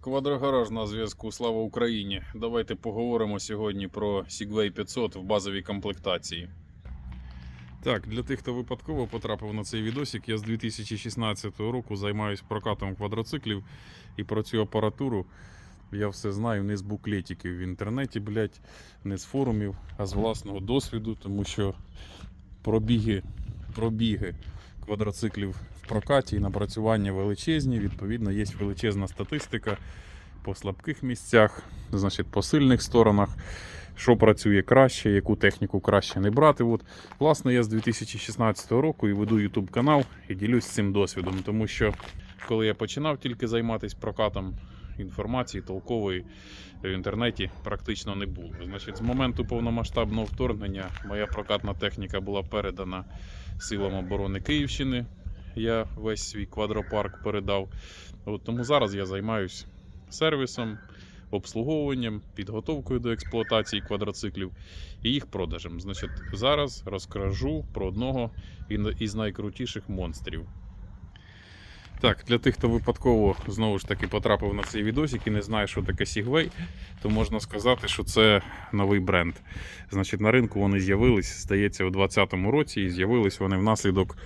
Квадрогараж на зв'язку. Слава Україні! Давайте поговоримо сьогодні про Segway 500 в базовій комплектації. Так, для тих, хто випадково потрапив на цей відосик, я з 2016 року займаюся прокатом квадроциклів і про цю апаратуру я все знаю не з буклетиків в інтернеті, блядь, не з форумів, а з власного досвіду, тому що пробіги, пробіги квадроциклів в прокаті і напрацювання величезні. Відповідно, є величезна статистика по слабких місцях, значить, по сильних сторонах, що працює краще, яку техніку краще не брати. От, власне, я з 2016 року і веду YouTube канал і ділюсь цим досвідом, тому що коли я починав тільки займатися прокатом. Інформації толкової в інтернеті практично не було. Значить, з моменту повномасштабного вторгнення моя прокатна техніка була передана силам оборони Київщини. Я весь свій квадропарк передав. От тому зараз я займаюся сервісом, обслуговуванням, підготовкою до експлуатації квадроциклів і їх продажем. Значить, зараз розкажу про одного із найкрутіших монстрів. Так, для тих, хто випадково знову ж таки потрапив на цей відосик і не знає, що таке Segway, то можна сказати, що це новий бренд. Значить, на ринку вони з'явились, здається, у 2020 році, і з'явились вони внаслідок,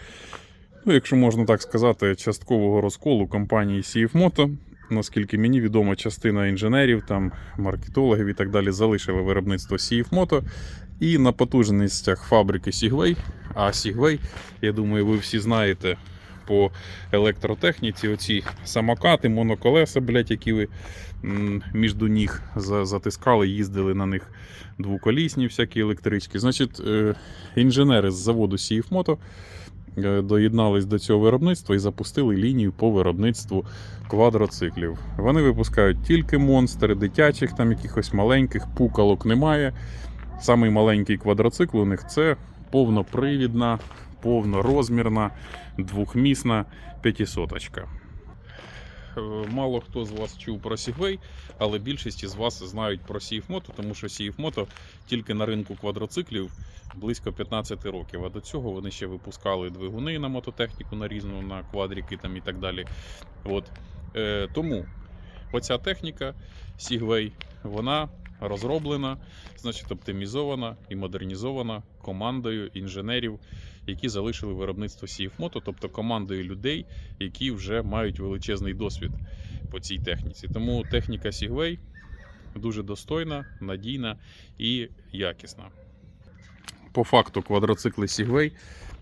ну, якщо можна так сказати, часткового розколу компанії CF. Наскільки мені відомо, частина інженерів, там, маркетологів і так далі залишили виробництво Moto. І на потужностях фабрики Segway, а Segway, я думаю, ви всі знаєте по електротехніці, оці самокати, моноколеса, блядь, які ви між ніг затискали, їздили на них двоколісні всякі електрички. Значить, е, інженери з заводу Moto е, доєднались до цього виробництва і запустили лінію по виробництву квадроциклів. Вони випускають тільки монстри, дитячих, там якихось маленьких, пукалок немає. Самий маленький квадроцикл у них це повнопривідна, повнорозмірна, двохмісна п'ятисоточка. Е, Мало хто з вас чув про Segway, але більшість із вас знають про CF тому що Moto тільки на ринку квадроциклів близько 15 років. А до цього вони ще випускали двигуни на мототехніку на різну, на квадрики там і так далі. От. Е, тому оця техніка Segway, вона розроблена, значить оптимізована і модернізована командою інженерів, які залишили виробництво CF Moto, тобто командою людей, які вже мають величезний досвід по цій техніці. Тому техніка Segway дуже достойна, надійна і якісна. По факту квадроцикли Segway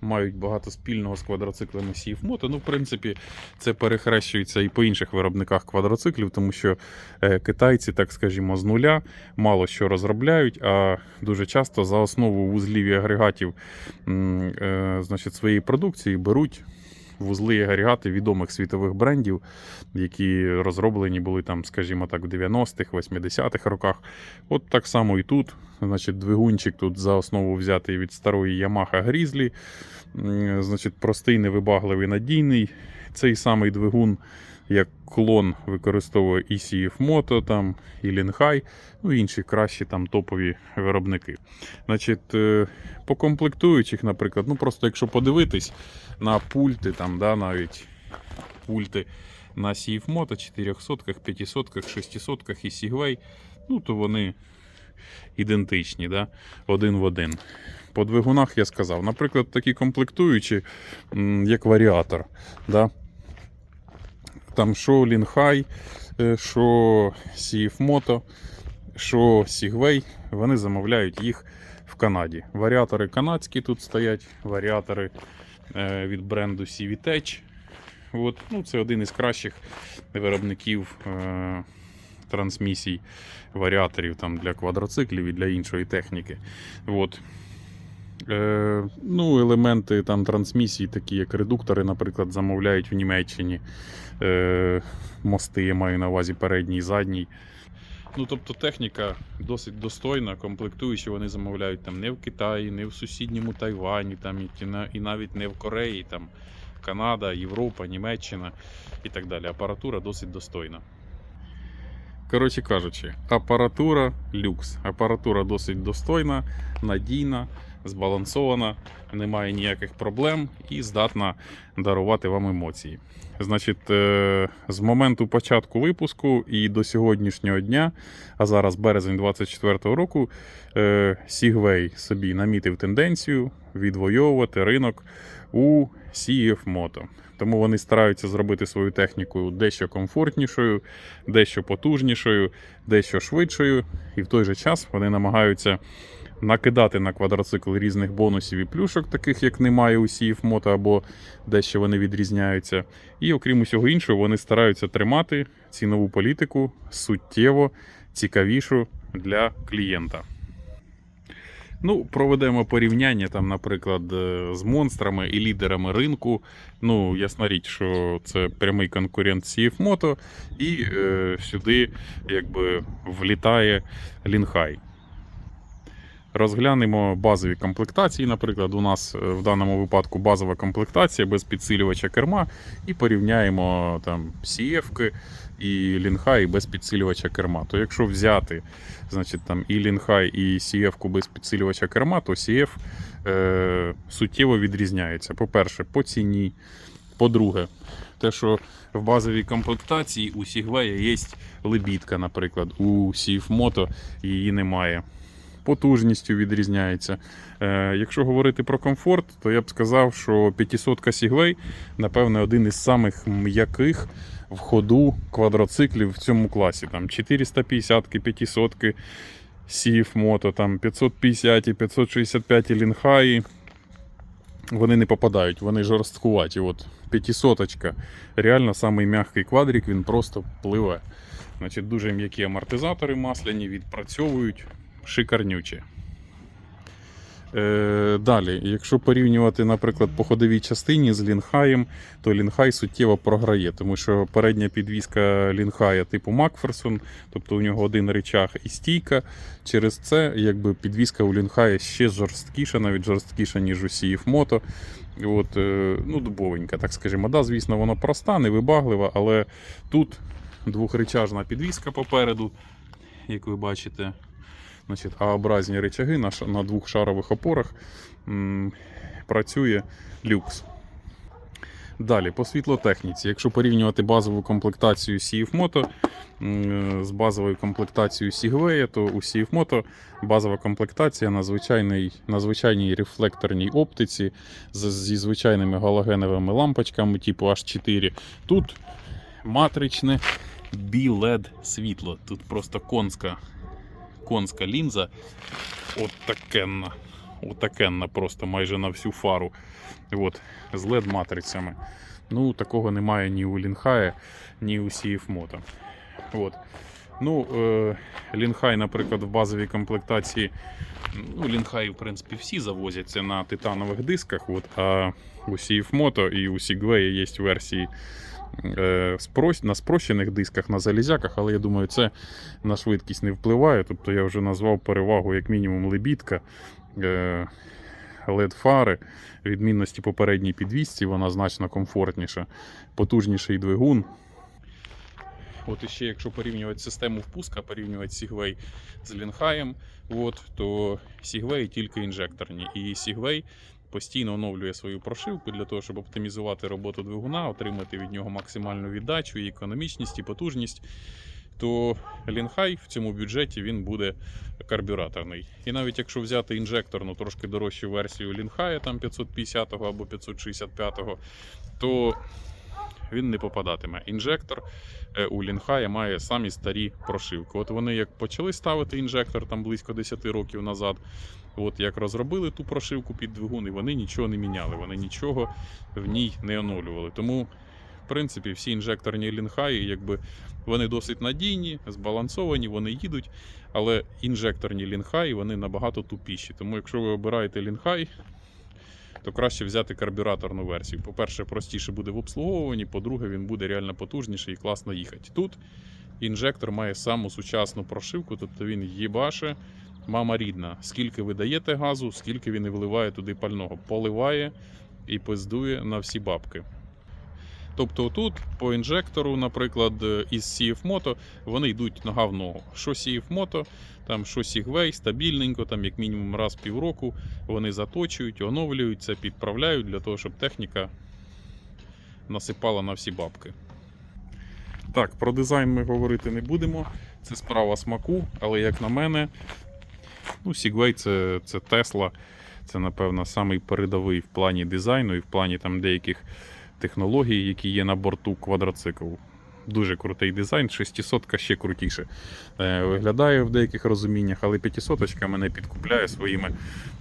мають багато спільного з квадроциклами CFMoto. Ну, в принципі, це перехрещується і по інших виробниках квадроциклів, тому що е, китайці, так скажімо, з нуля мало що розробляють, а дуже часто за основу вузлів і агрегатів е, значить, своєї продукції беруть вузли і агрегати відомих світових брендів, які розроблені були там, скажімо так, в 90-х, 80-х роках. От так само і тут. Значить, двигунчик тут за основу взятий від старої Yamaha Grizzly. Значить, простий, невибагливий, надійний. Цей самий двигун, як клон, використовує і CF там, і Linhai, ну інші кращі там топові виробники. Значить, е, по комплектуючих, наприклад, ну просто якщо подивитись на пульти, там, да, навіть пульти на CF Moto 400, 500, 600 і Segway, ну то вони ідентичні, да? один в один. По двигунах я сказав, наприклад, такі комплектуючі, як варіатор. Да? Там що Linhai, е, що Moto, що Segway, вони замовляють їх в Канаді. Варіатори канадські тут стоять, варіатори е, від бренду CVTech. От, ну, це один із кращих виробників е, трансмісій варіаторів там, для квадроциклів і для іншої техніки. От. Е, ну, елементи там, трансмісії, такі як редуктори, наприклад, замовляють в Німеччині. Е, мости я маю на увазі передній і задній. Ну, тобто техніка досить достойна, комплектуючі вони замовляють там не в Китаї, не в сусідньому Тайвані, там, і, навіть не в Кореї, там Канада, Європа, Німеччина і так далі. Апаратура досить достойна. Коротше кажучи, апаратура люкс. Апаратура досить достойна, надійна, збалансована, немає ніяких проблем і здатна дарувати вам емоції. Значить, е, з моменту початку випуску і до сьогоднішнього дня, а зараз березень 24-го року, е, Segway собі намітив тенденцію відвоювати ринок у CF Moto. Тому вони стараються зробити свою техніку дещо комфортнішою, дещо потужнішою, дещо швидшою, і в той же час вони намагаються накидати на квадроцикл різних бонусів і плюшок, таких як немає у CF Moto, або дещо вони відрізняються. І окрім усього іншого, вони стараються тримати цінову політику суттєво цікавішу для клієнта. Ну, проведемо порівняння там, наприклад, е, з монстрами і лідерами ринку. Ну, ясна річ, що це прямий конкурент CF Moto, і е, сюди якби влітає Лінхай. Розглянемо базові комплектації. Наприклад, у нас е, в даному випадку базова комплектація без підсилювача керма, і порівняємо там CF і Лінхай без підсилювача керма. То якщо взяти значить, там, і Лінхай, і CF без підсилювача керма, то CF е, суттєво відрізняється. По-перше, по ціні. По-друге, те, що в базовій комплектації у Segway є лебідка, наприклад, у Moto її немає потужністю відрізняється. Е, якщо говорити про комфорт, то я б сказав, що 500 Segway, напевне, один із самих м'яких в ходу квадроциклів в цьому класі. Там 450 500 CF Moto, там 550 565 Лінхаї. Вони не попадають, вони жорсткуваті. От 500 реально самий м'який квадрик, він просто пливе. Значить, Дуже м'які амортизатори масляні, відпрацьовують шикарнюче. Е, далі, якщо порівнювати, наприклад, по ходовій частині з Лінхаєм, то Лінхай суттєво програє, тому що передня підвізка Лінхая типу Макферсон, тобто у нього один речах і стійка. Через це якби підвізка у Лінхая ще жорсткіша, навіть жорсткіша, ніж у CF Moto. От, е, ну, дубовенька, так скажімо. Да, звісно, вона проста, невибаглива, але тут двохречажна підвізка попереду, як ви бачите. Значить, А-образні речаги на, на двох шарових опорах м, працює люкс. Далі, по світлотехніці. Якщо порівнювати базову комплектацію CF Moto м, з базовою комплектацією Segway, то у CF Moto базова комплектація на, звичайній, на звичайній рефлекторній оптиці зі звичайними галогеновими лампочками типу H4. Тут матричне B-LED світло. Тут просто конська конська лінза. От такенна. Отакенна просто майже на всю фару. От, з LED-матрицями. Ну, такого немає ні у Лінхая, ні у CF Moto. От. Ну, е, Лінхай, наприклад, в базовій комплектації. Ну, Лінхай, в принципі, всі завозяться на титанових дисках. От, а у CF Moto і у Segway є версії на спрощених дисках, на залізяках, але я думаю, це на швидкість не впливає. Тобто я вже назвав перевагу як мінімум лебідка, е, LED-фари, відмінності попередній підвісці, вона значно комфортніша, потужніший двигун. От іще, якщо порівнювати систему впуска, порівнювати Segway з Лінхаєм, то Segway тільки інжекторні. І Segway постійно оновлює свою прошивку для того, щоб оптимізувати роботу двигуна, отримати від нього максимальну віддачу, і економічність, і потужність. То Лінхай в цьому бюджеті він буде карбюраторний. І навіть якщо взяти інжекторну трошки дорожчу версію Лінхая, там 550 або 565, то він не попадатиме. Інжектор е, у Лінхая має самі старі прошивки. От вони як почали ставити інжектор там близько 10 років назад. От як розробили ту прошивку під двигун, і вони нічого не міняли, вони нічого в ній не оновлювали. Тому, в принципі, всі інжекторні лінхаї, якби вони досить надійні, збалансовані, вони їдуть. Але інжекторні лінхаї вони набагато тупіші. Тому, якщо ви обираєте лінхай, то краще взяти карбюраторну версію. По-перше, простіше буде в обслуговуванні, по-друге, він буде реально потужніший і класно їхати. Тут інжектор має саму сучасну прошивку, тобто він їбаше, мама рідна. Скільки ви даєте газу, скільки він і вливає туди пального. Поливає і пиздує на всі бабки. Тобто тут по інжектору, наприклад, е, із CF Moto, вони йдуть нога в ногу. Що CF Moto, там що Segway, стабільненько, там як мінімум раз в півроку вони заточують, оновлюються, підправляють для того, щоб техніка насипала на всі бабки. Так, про дизайн ми говорити не будемо. Це справа смаку, але як на мене, ну, Segway це, це Tesla. Це, напевно, самий передовий в плані дизайну і в плані там деяких технологій, які є на борту квадроцикл. Дуже крутий дизайн, 600 ще крутіше е, виглядає в деяких розуміннях, але 500 мене підкупляє своїми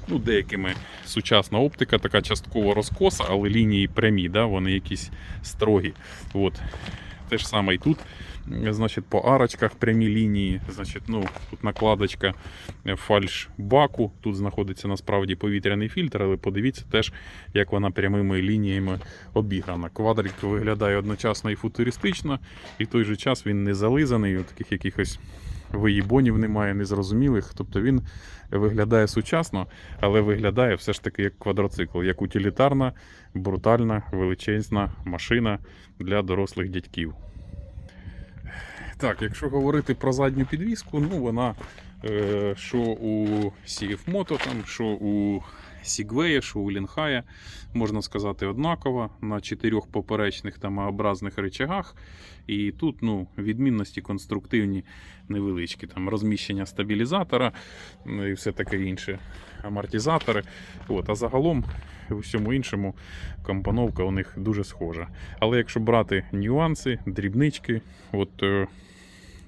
ну, деякими сучасна оптика, така частково розкоса, але лінії прямі, да, вони якісь строгі. От. Те ж саме і тут. Значить, по арочках прямі лінії. Значить, ну, тут накладочка е, фальш баку. Тут знаходиться насправді повітряний фільтр, але подивіться теж, як вона прямими лініями обіграна. Квадрик виглядає одночасно і футуристично, і в той же час він не зализаний, от таких якихось виїбонів немає, незрозумілих. Тобто він виглядає сучасно, але виглядає все ж таки як квадроцикл, як утилітарна, брутальна, величезна машина для дорослих дядьків. Так, якщо говорити про задню підвіску, ну вона е, що у CF там, що у Segway, що у Лінхая, можна сказати, однакова на чотирьох поперечних тамообразних речагах. І тут ну, відмінності конструктивні невеличкі. Там розміщення стабілізатора ну, і все таке інше, амортизатори. От, а загалом у всьому іншому компоновка у них дуже схожа. Але якщо брати нюанси, дрібнички, от, е,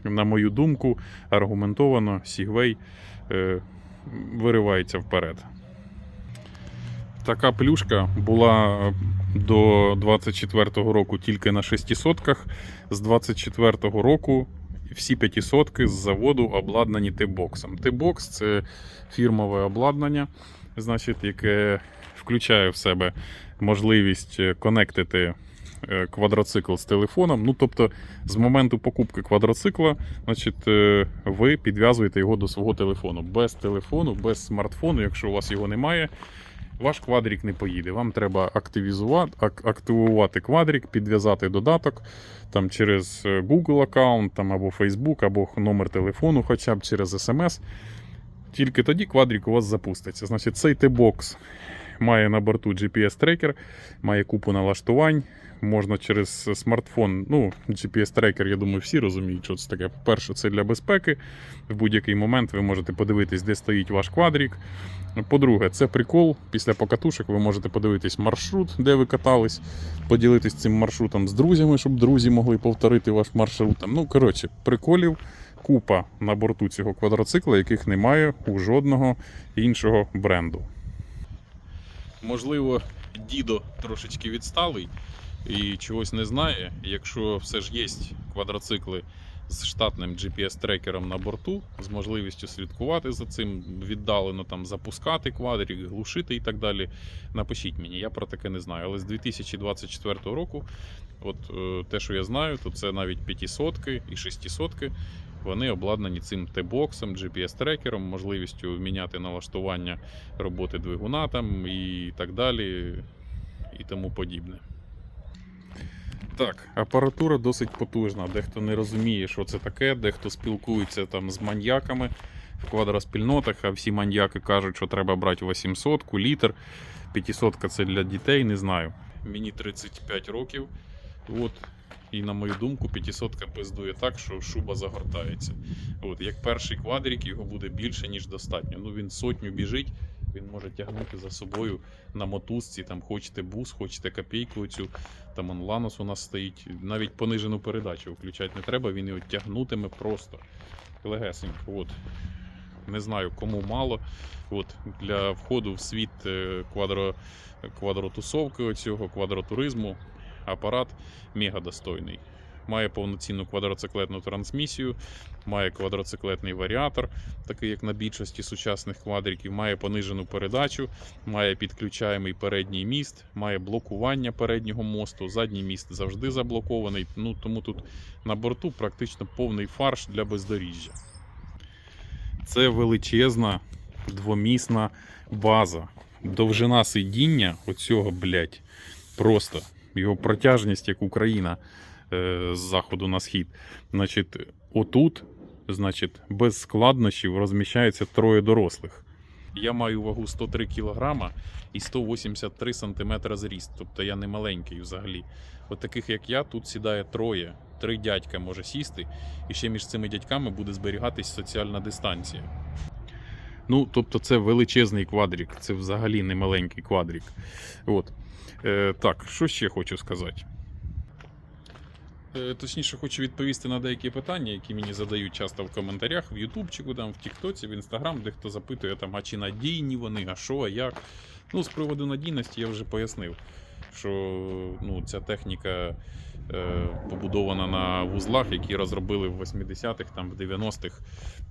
на мою думку, аргументовано Segway е, виривається вперед. Така плюшка була е, до 24-го року тільки на 600 З 24-го року всі 500 з заводу обладнані Т-боксом. Т-бокс це фірмове обладнання, значить, яке включає в себе можливість е, конектити е, квадроцикл з телефоном. Ну, тобто, з моменту покупки квадроцикла, значить, ви підв'язуєте його до свого телефону. Без телефону, без смартфону, якщо у вас його немає, ваш квадрик не поїде. Вам треба активізувати, ак- активувати квадрик, підв'язати додаток там, через е, Google аккаунт або Facebook, або номер телефону, хоча б через SMS. Тільки тоді квадрик у вас запуститься. Значить, цей T-Box має на борту GPS-трекер, має купу налаштувань. Можна через смартфон. Ну, GPS-трекер, я думаю, всі розуміють, що це таке. По-перше, це для безпеки. В будь-який момент ви можете подивитись, де стоїть ваш квадрик. По-друге, це прикол. Після покатушок ви можете подивитись маршрут, де ви катались, поділитись цим маршрутом з друзями, щоб друзі могли повторити ваш маршрут. Ну, коротше, приколів купа на борту цього квадроцикла, яких немає у жодного іншого бренду. Можливо, дідо трошечки відсталий і чогось не знає. Якщо все ж є квадроцикли з штатним GPS-трекером на борту, з можливістю слідкувати за цим, віддалено там запускати квадрик, глушити і так далі. Напишіть мені, я про таке не знаю. Але з 2024 року, от е, те, що я знаю, то це навіть 500 і 600 вони обладнані цим Т-боксом, GPS-трекером, можливістю міняти налаштування роботи двигуна там і так далі, і тому подібне. Так, апаратура досить потужна. Дехто не розуміє, що це таке, дехто спілкується там з маньяками в квадроспільнотах, а всі маньяки кажуть, що треба брати 800 літр. 500 це для дітей, не знаю. Мені 35 років. От, і на мою думку, 500 пиздує так, що шуба загортається. От, як перший квадрик, його буде більше, ніж достатньо. Ну він сотню біжить, він може тягнути за собою на мотузці. Там хочете бус, хочете копійку цю. Там он ланос у нас стоїть. Навіть понижену передачу включати не треба, він його тягнутиме просто. Легесенько. От. Не знаю, кому мало. От, для входу в світ е, квадро, квадротусовки, оцього, квадротуризму апарат мега достойний. Має повноцінну квадроциклетну трансмісію, має квадроциклетний варіатор, такий як на більшості сучасних квадриків, має понижену передачу, має підключаємий передній міст, має блокування переднього мосту, задній міст завжди заблокований. Ну тому тут на борту практично повний фарш для бездоріжжя. Це величезна двомісна база. Довжина сидіння оцього, блядь, просто його протяжність як Україна е, з заходу на схід. Значить, отут, значить, без складнощів розміщається троє дорослих. Я маю вагу 103 кг і 183 см зріст, тобто я не маленький взагалі. От таких як я, тут сідає троє. Три дядька може сісти, і ще між цими дядьками буде зберігатись соціальна дистанція. Ну, тобто, це величезний квадрік, це взагалі не маленький квадрік. От. Е, так, що ще хочу сказати? Е, Точніше, хочу відповісти на деякі питання, які мені задають часто в коментарях, в Ютубчику, там, в Тіктоці, в Інстаграм, де хто запитує, там, а чи надійні вони, а що, а як. Ну, з приводу надійності я вже пояснив, що ну, ця техніка е, побудована на вузлах, які розробили в 80-х, там, в 90-х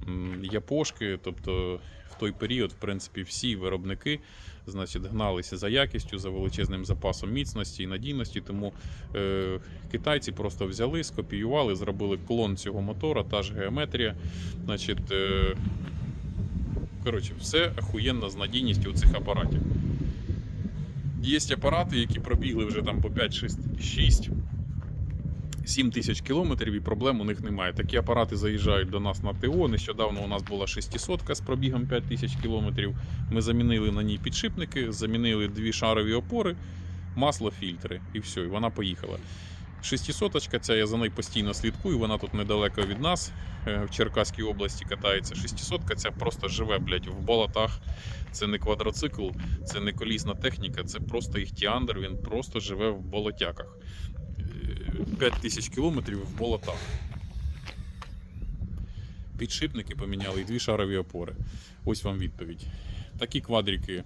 м, япошки. Тобто в той період, в принципі, всі виробники значить, гналися за якістю, за величезним запасом міцності і надійності. Тому е, китайці просто взяли, скопіювали, зробили клон цього мотора, та ж геометрія. Значить, е, коротше, все охуєнно з надійністю у цих апаратів. Є апарати, які пробігли вже там по 5, 6, 6 7 тисяч кілометрів і проблем у них немає. Такі апарати заїжджають до нас на ТО. Нещодавно у нас була 600 з пробігом 5 тисяч кілометрів. Ми замінили на ній підшипники, замінили дві шарові опори, масло, фільтри і все, і вона поїхала. 600 ця я за нею постійно слідкую, вона тут недалеко від нас, е, в Черкаській області катається. 600 ця просто живе, блядь, в болотах. Це не квадроцикл, це не колісна техніка, це просто іхтіандр, він просто живе в болотяках. 5 тисяч кілометрів в болотах. Підшипники поміняли і дві шарові опори. Ось вам відповідь. Такі квадрики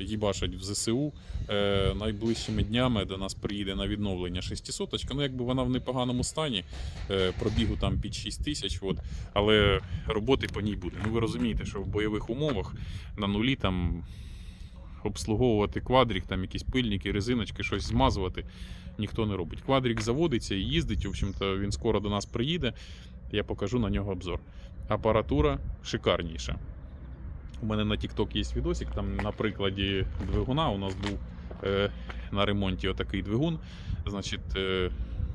їбашать в ЗСУ. Е, найближчими днями до нас приїде на відновлення 600 Ну, якби вона в непоганому стані, е, пробігу там під 6 тисяч, от, але роботи по ній буде. Ну ви розумієте, що в бойових умовах на нулі там обслуговувати квадрик, там якісь пильники, резиночки, щось змазувати ніхто не робить. Квадрик заводиться і їздить. В общем-то, він скоро до нас приїде. Я покажу на нього обзор. Апаратура шикарніша. У мене на TikTok є відосик, там на прикладі двигуна у нас був е, на ремонті отакий двигун. Значить, е,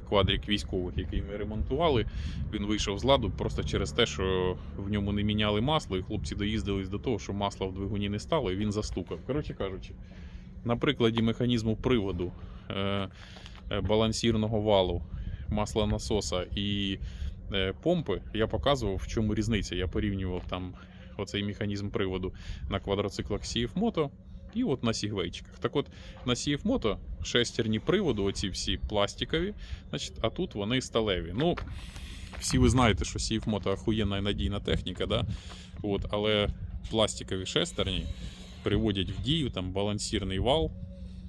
квадрик військових, який ми ремонтували, він вийшов з ладу просто через те, що в ньому не міняли масло, і хлопці доїздились до того, що масла в двигуні не стало, і він застукав. Коротше кажучи, на прикладі механізму приводу е, балансірного валу, маслонасоса і е, помпи я показував, в чому різниця. Я порівнював там оцей механізм приводу на квадроциклах CF Moto і от на сігвейчиках. Так от на CF Moto шестерні приводу, оці всі пластикові, значить, а тут вони сталеві. Ну, всі ви знаєте, що CF Moto охуєнна і надійна техніка, да? от, але пластикові шестерні приводять в дію там балансірний вал,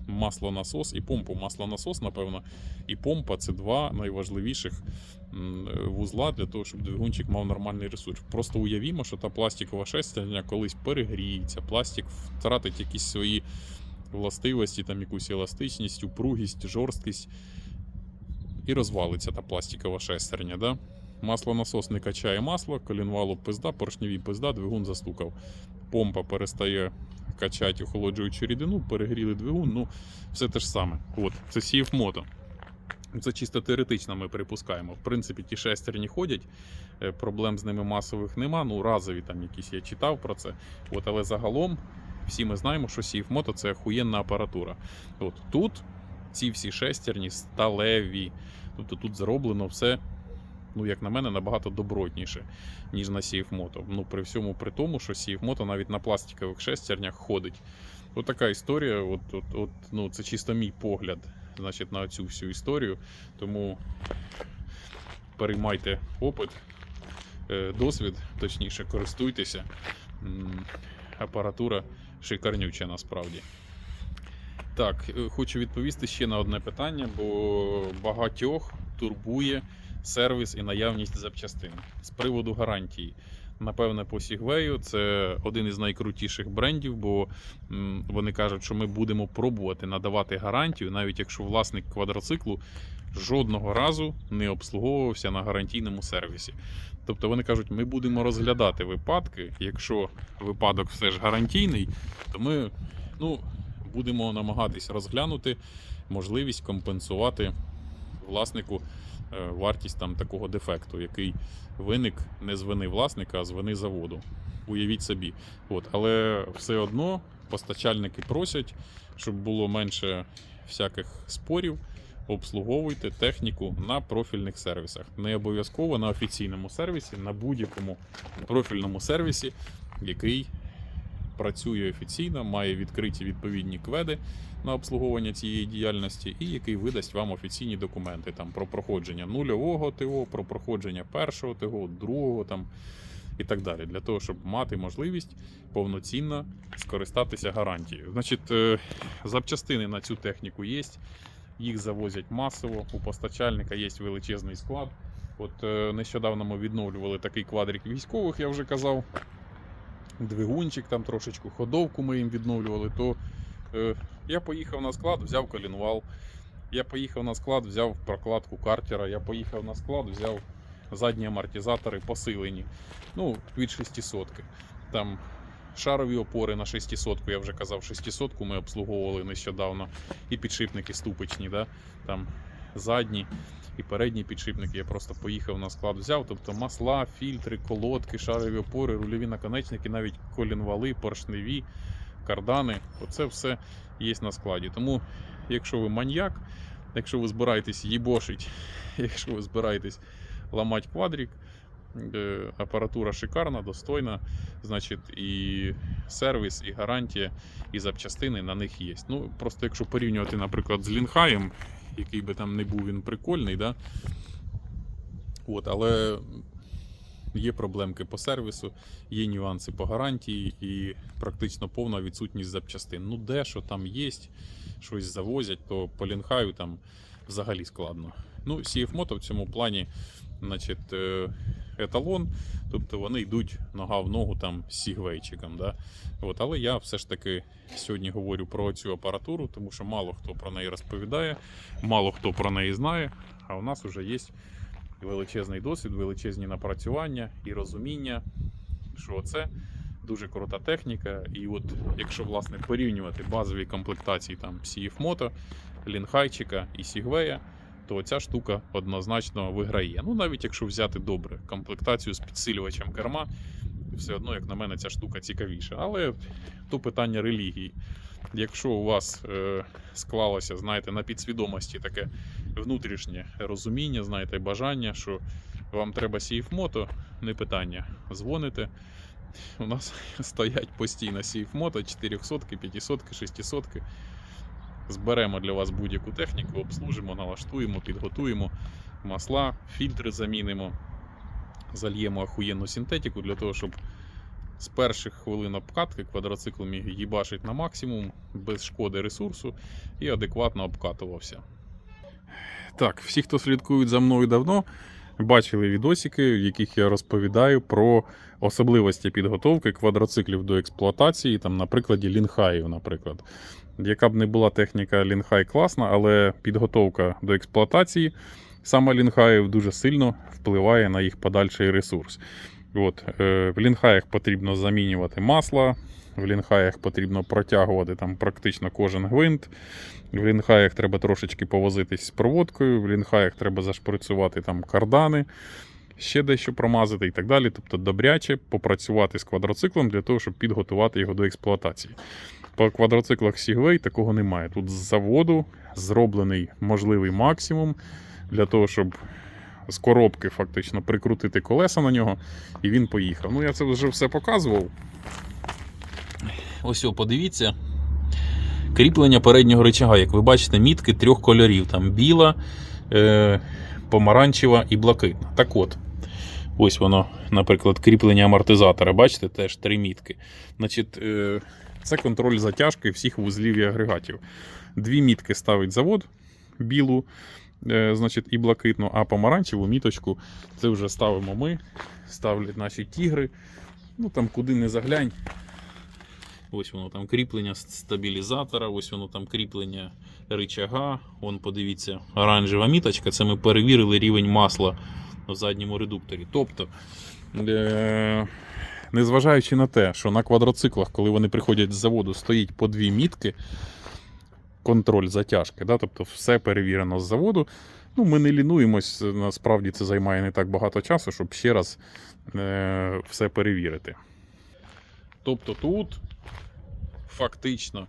маслонасос і помпу. Маслонасос, напевно, і помпа це два найважливіших вузла для того, щоб двигунчик мав нормальний ресурс. Просто уявімо, що та пластикова шестерня колись перегріється, пластик втратить якісь свої властивості, там якусь еластичність, упругість, жорсткість. І розвалиться та пластикова шестерня. Да? Маслонасос не качає масло, колінвалу пизда, поршневі пизда, двигун застукав. Помпа перестає качати охолоджуючу рідину, перегріли двигун, ну все те ж саме. От, це CF Moto. Це чисто теоретично ми припускаємо. В принципі, ті шестерні ходять, е, проблем з ними масових нема. Ну, разові там якісь я читав про це. От, але загалом всі ми знаємо, що Moto це охуєнна апаратура. От тут ці всі шестерні сталеві. Тобто тут зроблено все, ну, як на мене, набагато добротніше, ніж на CF Ну, при всьому при тому, що CF навіть на пластикових шестернях ходить. От така історія, от, от, от, ну, це чисто мій погляд значить, на цю всю історію. Тому переймайте опит, е, досвід, точніше, користуйтеся. Апаратура шикарнюча насправді. Так, е, хочу відповісти ще на одне питання, бо багатьох турбує сервіс і наявність запчастин з приводу гарантії. Напевне, по Сігвею це один із найкрутіших брендів, бо вони кажуть, що ми будемо пробувати надавати гарантію, навіть якщо власник квадроциклу жодного разу не обслуговувався на гарантійному сервісі. Тобто вони кажуть, ми будемо розглядати випадки. Якщо випадок все ж гарантійний, то ми ну, будемо намагатись розглянути можливість компенсувати власнику вартість там такого дефекту, який виник не з вини власника, а з вини заводу. Уявіть собі. От, але все одно постачальники просять, щоб було менше всяких спорів. Обслуговуйте техніку на профільних сервісах. Не обов'язково на офіційному сервісі, на будь-якому профільному сервісі, який працює офіційно, має відкриті відповідні кведи на обслуговування цієї діяльності, і який видасть вам офіційні документи там про проходження нульового ТО, про проходження першого ТО, другого там і так далі, для того, щоб мати можливість повноцінно скористатися гарантією. Значить, е, запчастини на цю техніку є. Їх завозять масово. У постачальника є величезний склад. От е, нещодавно ми відновлювали такий квадрик військових, я вже казав. Двигунчик, там трошечку ходовку ми їм відновлювали. То е, я поїхав на склад, взяв колінвал. Я поїхав на склад, взяв прокладку картера. Я поїхав на склад, взяв задні амортизатори посилені. Ну, від 600. Там шарові опори на 600, я вже казав, 600 ми обслуговували нещодавно. І підшипники ступичні, да? там задні і передні підшипники. Я просто поїхав на склад, взяв. Тобто масла, фільтри, колодки, шарові опори, рульові наконечники, навіть колінвали, поршневі, кардани. Оце все є на складі. Тому, якщо ви маньяк, якщо ви збираєтесь їбошить, якщо ви збираєтесь ламати квадрик, е, апаратура шикарна, достойна, значить, і сервіс, і гарантія, і запчастини на них є. Ну, просто якщо порівнювати, наприклад, з Лінхаєм, який би там не був він прикольний, да? От, але є проблемки по сервісу, є нюанси по гарантії і практично повна відсутність запчастин. Ну, де що там є, щось завозять, то по Лінхаю там взагалі складно. Ну, CF в цьому плані, значить, е, еталон, тобто вони йдуть нога в ногу там з сігвейчиком. Да? От, але я все ж таки сьогодні говорю про цю апаратуру, тому що мало хто про неї розповідає, мало хто про неї знає, а у нас вже є величезний досвід, величезні напрацювання і розуміння, що це дуже крута техніка. І от якщо власне порівнювати базові комплектації там CF Лінхайчика і Сігвея, то ця штука однозначно виграє. Ну, навіть якщо взяти добре комплектацію з підсилювачем керма, все одно, як на мене, ця штука цікавіша. Але то питання релігії. Якщо у вас е, склалося, знаєте, на підсвідомості таке внутрішнє розуміння, знаєте, бажання, що вам треба CF-мото, не питання. Дзвоните. У нас стоять постійно CF-мото, 400, 500, 600. Зберемо для вас будь-яку техніку, обслужимо, налаштуємо, підготуємо масла, фільтри замінимо, зальємо ахуєнну синтетику для того, щоб з перших хвилин обкатки квадроцикл міг їбашити на максимум, без шкоди ресурсу і адекватно обкатувався. Так, всі, хто слідкують за мною давно, бачили відосики, в яких я розповідаю про особливості підготовки квадроциклів до експлуатації, там, на прикладі Лінхаїв, наприклад. Яка б не була техніка Лінхай класна, але підготовка до експлуатації саме Лінхаїв дуже сильно впливає на їх подальший ресурс. От, е, в лінхаях потрібно замінювати масло, в лінхаях потрібно протягувати там практично кожен гвинт. В лінхаях треба трошечки повозитись з проводкою, в лінхаях треба зашприцювати там кардани, ще дещо промазати і так далі. Тобто добряче попрацювати з квадроциклом для того, щоб підготувати його до експлуатації. По квадроциклах Segway такого немає. Тут з заводу зроблений можливий максимум для того, щоб з коробки фактично прикрутити колеса на нього, і він поїхав. Ну, я це вже все показував. Ось, о, подивіться. Кріплення переднього рычага, як ви бачите, мітки трьох кольорів: там біла, е, помаранчева і блакитна. Так от, ось воно, наприклад, кріплення амортизатора. Бачите, теж три мітки. Значить, е, це контроль затяжки всіх вузлів і агрегатів. Дві мітки ставить завод білу, е, значить, і блакитну, а помаранчеву міточку це вже ставимо ми, ставлять наші тігри. Ну там куди не заглянь. Ось воно там кріплення стабілізатора, ось воно там кріплення рычага. Вон, подивіться, оранжева міточка. Це ми перевірили рівень масла в задньому редукторі. Тобто, е- незважаючи на те, що на квадроциклах, коли вони приходять з заводу, стоїть по дві мітки, контроль затяжки. Да? Тобто все перевірено з заводу. Ну, ми не лінуємось, насправді це займає не так багато часу, щоб ще раз е, все перевірити. Тобто тут фактично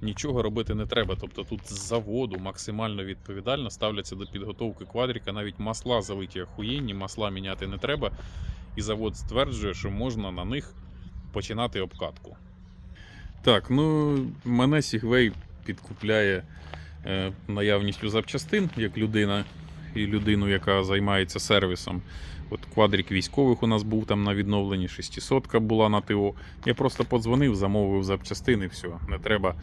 нічого робити не треба. Тобто тут з заводу максимально відповідально ставляться до підготовки квадріка. Навіть масла залиті охуєнні, масла міняти не треба. І завод стверджує, що можна на них починати обкатку. Так, ну мене Segway підкупляє е, наявністю запчастин як людина і людину, яка займається сервісом. От квадрик військових у нас був там на відновленні, 600 була на ТО. Я просто подзвонив, замовив запчастини, все. Не треба,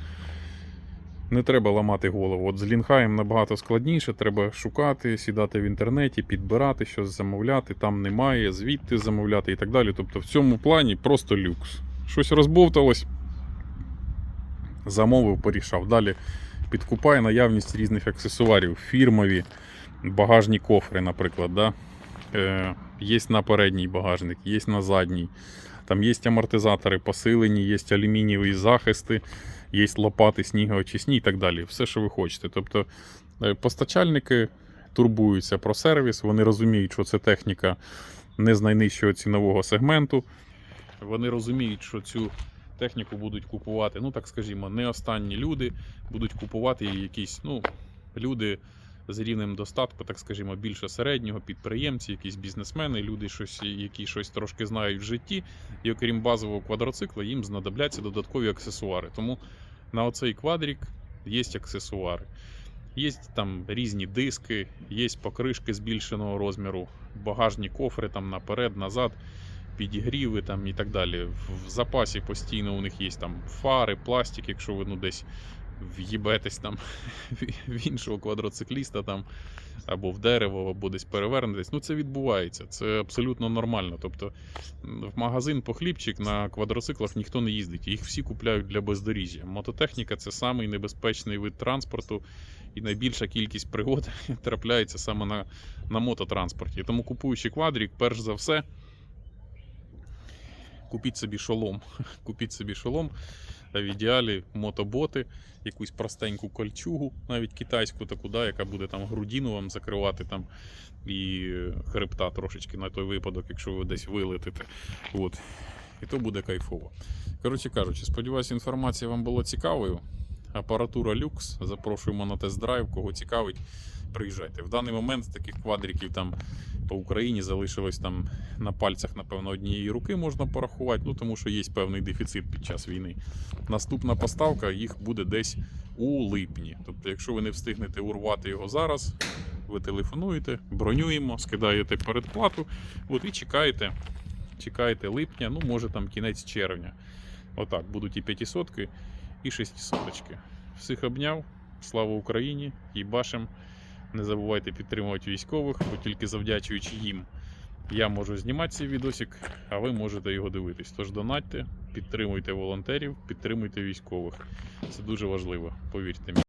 не треба ламати голову. От з лінхаєм набагато складніше, треба шукати, сідати в інтернеті, підбирати щось, замовляти, там немає, звідти замовляти і так далі. Тобто в цьому плані просто люкс. Щось розбовталось, замовив, порішав. Далі підкупає наявність різних аксесуарів, фірмові, багажні кофри, наприклад. Да? Е, є на передній багажник, є на задній. Там є амортизатори посилені, є алюмінієві захисти, є лопати, снігоочисні і так далі. Все, що ви хочете. Тобто е, постачальники турбуються про сервіс, вони розуміють, що це техніка не з найнижчого цінового сегменту. Вони розуміють, що цю техніку будуть купувати, ну так скажімо, не останні люди, будуть купувати її якісь ну, люди з рівнем достатку, так скажімо, більше середнього, підприємці, якісь бізнесмени, люди, щось, які щось трошки знають в житті, і окрім базового квадроцикла, їм знадобляться додаткові аксесуари. Тому на оцей квадрік є аксесуари. Є там різні диски, є покришки збільшеного розміру, багажні кофри там наперед, назад, підігріви там і так далі. В- запасі постійно у них є там фари, пластик, якщо ви ну, десь в'їбетесь там в іншого квадроцикліста там, або в дерево, або десь перевернетесь. Ну це відбувається, це абсолютно нормально. Тобто в магазин по хлібчик на квадроциклах ніхто не їздить, їх всі купляють для бездоріжжя. Мототехніка це самий небезпечний вид транспорту, і найбільша кількість пригод трапляється саме на, на мототранспорті. Тому купуючи квадрік, перш за все. Купіть собі шолом. Купіть собі шолом, а в ідеалі мотоботи, якусь простеньку кольчугу, навіть китайську таку, да, яка буде там грудіну вам закривати там і е, хребта трошечки на той випадок, якщо ви десь вилетите. От. І то буде кайфово. Коротше кажучи, сподіваюся, інформація вам була цікавою. Апаратура люкс. Запрошуємо на тест-драйв, кого цікавить, приїжджайте. В даний момент таких квадриків там по Україні залишилось там на пальцях, напевно, однієї руки можна порахувати, ну тому що є певний дефіцит під час війни. Наступна поставка їх буде десь у липні. Тобто, якщо ви не встигнете урвати його зараз, ви телефонуєте, бронюємо, скидаєте передплату, от і чекаєте. Чекаєте липня, ну може там кінець червня. Отак, будуть і 500 і 600 Всіх обняв. Слава Україні! Їбашим! Не забувайте підтримувати військових, бо тільки завдячуючи їм я можу знімати цей відосик, а ви можете його дивитись. Тож донатьте, підтримуйте волонтерів, підтримуйте військових. Це дуже важливо, повірте мені.